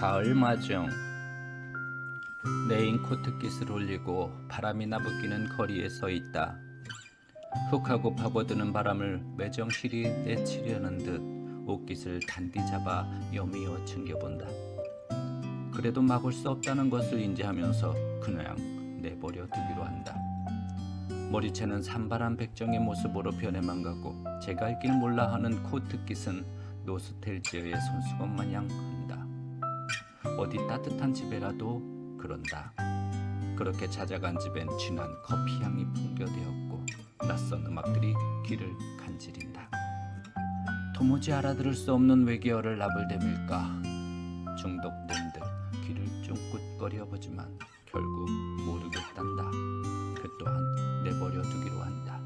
가을 마중 레인코트 깃을 올리고 바람이 나부끼는 거리에 서 있다. 훅 하고 파고드는 바람을 매정실이 내치려는 듯 옷깃을 단디 잡아 여미어 챙겨본다. 그래도 막을 수 없다는 것을 인지하면서 그냥 내버려 두기로 한다. 머리채는 산발한 백정의 모습으로 변해만 가고 제가 알길 몰라 하는 코트깃은 노스텔지어의 손수건 마냥 한다. 어디 따뜻한 집에라도 그런다. 그렇게 찾아간 집엔 진한 커피 향이 풍겨되었고 낯선 음악들이 귀를 간지린다. 도무지 알아들을 수 없는 외계어를 나불대밀까 중독된 듯 귀를 쫑긋거려 보지만 결국 모르겠단다. 그 또한 내버려 두기로 한다.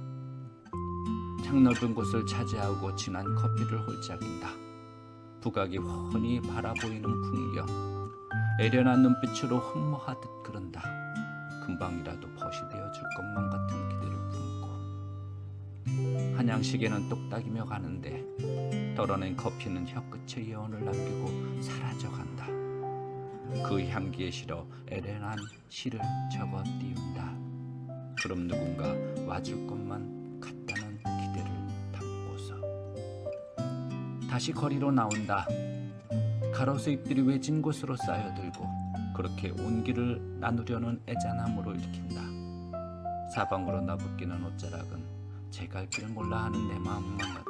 창넓은 곳을 차지하고 진한 커피를 홀짝인다. 부각이 훤히 바라보이는 풍경. 애련한 눈빛으로 흠모하듯 그런다. 금방이라도 벗이 되어 줄 것만 같은 기대를 품고 한양식에는 똑딱이며 가는데 덜어낸 커피는 혀끝에 예언을 남기고 사라져간다. 그 향기에 실어 애련한 시를 적어 띄운다. 그럼 누군가 와줄 것만 같다는 기대를 담고서 다시 거리로 나온다. 가로수 잎들이 외진 곳으로 쌓여들고 그렇게 온기를 나누려는 애잔함으로 일으킨다. 사방으로 나부끼는 옷자락은 제갈 길을 몰라 하는 내 마음만 같다.